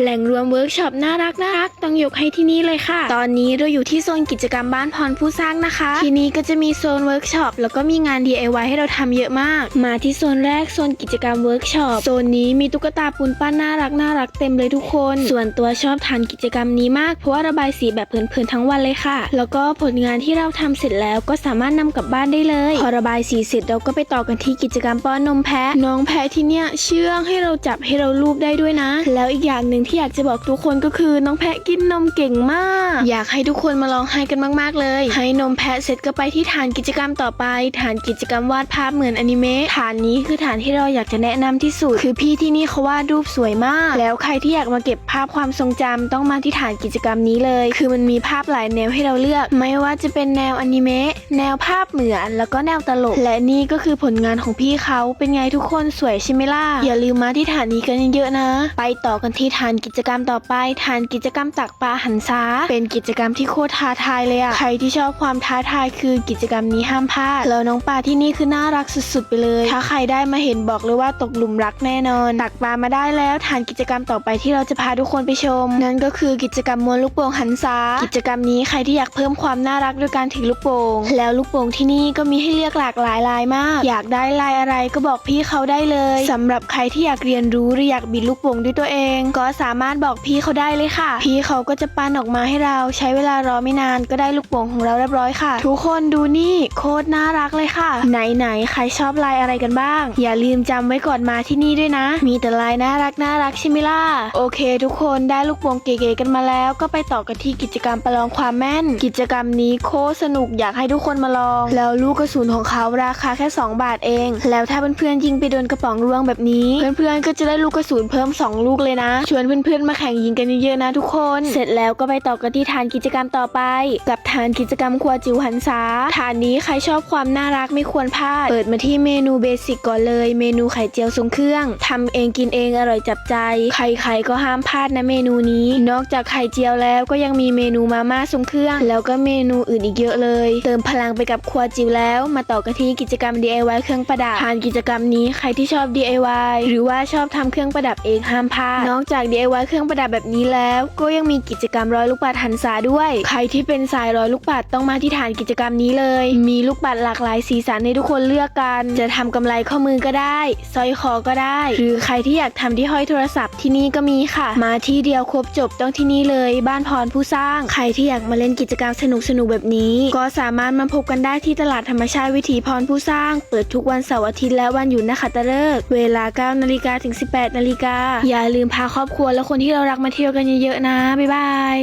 แหล่งรวมเวิร์กช็อปน่ารักน่ารักต้องยกให้ที่นี่เลยค่ะ ตอนนี้เราอยู่ที่โซนกิจกรรมบ้านพรผู้สร้างนะคะ ที่นี่ก็จะมีโซนเวิร์กช็อปแล้วก็มีงาน DIY ให้เราทำเยอะมาก มาที่โซนแรกโซนกิจกรรมเวิร์กช็อปโซนนี้มีตุ๊กตาปูนปั้นน่ารักน่ารักเต็มเลยทุกคน ส่วนตัวชอบทานกิจกรรมนี้มากเพราะว่าระบายสีแบบเพลินๆทั้งวันเลยค่ะ แล้วก็ผลงานที่เราทำเสร็จแล้วก็สามารถนำกลับบ้านได้เลย พอระบายสีเสร็จเราก็ไปต่อกันที่กิจกรรมป้อนนมแพะน้องแพะที่เนี่ยเชื่องให้เราจับให้เราลูบได้ด้วยนะ แล้วอีกอย่างหนึ่งที่อยากจะบอกทุกคนก็คือน้องแพะกินนมเก่งมาก อยากให้ทุกคนมาลองให้กันมาก ๆ เลย ให้นมแพะเสร็จก็ไปที่ฐานกิจกรรมต่อไป ฐานกิจกรรมวาดภาพเหมือนอนิเมะฐานนี้คือฐานที่เราอยากจะแนะนำที่สุด คือพี่ที่นี่เขาวาดรูปสวยมาก แล้วใครที่อยากมาเก็บภาพความทรงจำต้องมาที่ฐานกิจกรรมนี้เลย คือมันมีภาพหลายแนวให้เราเลือก ไม่ว่าจะเป็นแนวอนิเมะแนวภาพเหมือนแล้วก็แนวตลก และนี่ก็คือผลงานของพี่เขาเป็นไงทุกคนสวยใช่ไหมล่ะอย่าลืมมาที่ฐานนี้กันเยอะๆนะ ไปต่อกันที่ฐานกิจกรรมต่อไปฐานกิจกรรมตักปลาหันษาเป็นกิจกรรมที่โคตรท้าทายเลยอะใครที่ชอบความท้าทายคือกิจกรรมนี้ห้ามพลาดแล้วน้องปลาที่นี่คือน่ารักสุดๆไปเลย ถ้าใครได้มาเห็นบอกเลยว่าตกหลุมรักแน่นอน ตักปลามาได้แล้วฐานกิจกรรมต่อไปที่เราจะพาทุกคนไปชม นั่นก็คือกิจกรรมม้วนลูกโป่งหันษากิจกรรมนี้ใครที่อยากเพิ่มความน่ารักด้วยการถือลูกโป่งแล้วลูกโป่งที่นี่ก็มีให้เลือกหลากหลายลายมาก อยากได้ลายอะไรก็บอกพี่เขาได้เลยสำหรับใครที่อยากเรียนรู้หรืออยากบิดลูกโป่งด้วยตัวเองก็สามารถบอกพี่เขาได้เลยค่ะ พี่เขาก็จะปั้นออกมาให้เราใช้เวลารอไม่นานก็ได้ลูกโป่งของเราเรียบร้อยค่ะ ทุกคนดูนี่โคตรน่ารักเลยค่ะ ไหนไหนๆใครชอบลายอะไรกันบ้าง อย่าลืมจำไว้ก่อนมาที่นี่ด้วยนะ มีแต่ลายน่ารักน่ารักใช่ไหมล่ะโอเค ทุกคนได้ลูกโป่งเก๋ๆกันมาแล้วก็ไปต่อกันที่กิจกรรมประลองความแม่น กิจกรรมนี้โคตรสนุกอยากให้ทุกคนมาลอง แล้วลูกกระสุนของเขาราคาแค่ 2 บาทเอง แล้วถ้าเพื่อนๆยิงไปโดนกระป๋องร่วงแบบนี้ เพื่อนๆก็จะได้ลูกกระสุนเพิ่ม 2 ลูกเลยนะชวนเพื่อนๆมาแข่งยิงกันเยอะๆนะทุกคน เสร็จแล้วก็ไปต่อกันที่ฐานกิจกรรมต่อไป กับฐานกิจกรรมครัวจิ๋วหันษาฐานนี้ใครชอบความน่ารักไม่ควรพลาด เปิดมาที่เมนูเบสิกก่อนเลย เมนูไข่เจียวทรงเครื่องทำเองกินเองอร่อยจับใจ ใครๆก็ห้ามพลาดนะเมนูนี้ นอกจากไข่เจียวแล้วก็ยังมีเมนูมาม่าทรงเครื่อง แล้วก็เมนูอื่นอีกเยอะเลย เติมพลังไปกับครัวจิ๋วแล้ว มาต่อกันที่กิจกรรม DIY เครื่องประดับฐานกิจกรรมนี้ใครที่ชอบ DIY หรือว่าชอบทำเครื่องประดับเองห้ามพลาดนอกจาก DIY เครื่องประดับแบบนี้แล้ว ก็ยังมีกิจกรรมร้อยลูกปัดหันษาด้วย ใครที่เป็นสายร้อยลูกปัดต้องมาที่ฐานกิจกรรมนี้เลย มีลูกปัดหลากหลายสีสันให้ทุกคนเลือกกัน จะทำกำไรข้อมือก็ได้สร้อยคอก็ได้ หรือใครที่อยากทำที่ห้อยโทรศัพท์ที่นี่ก็มีค่ะ มาที่เดียวครบจบต้องที่นี่เลย บ้านพรผู้สร้าง ใครที่อยากมาเล่นกิจกรรมสนุกสนุกๆแบบนี้ ก็สามารถมาพบกันได้ที่ตลาดธรรมชาติวิถีพรผู้สร้าง เปิดทุกวันเสาร์อาทิตย์และวันหยุดนะคะตะเลิกษ์เวลา9นาฬิกาถึง 18นาฬิกาอย่าลืมพาครอบครัวและคนที่เรารักมาเที่ยวกันเยอะๆนะ บ๊ายบาย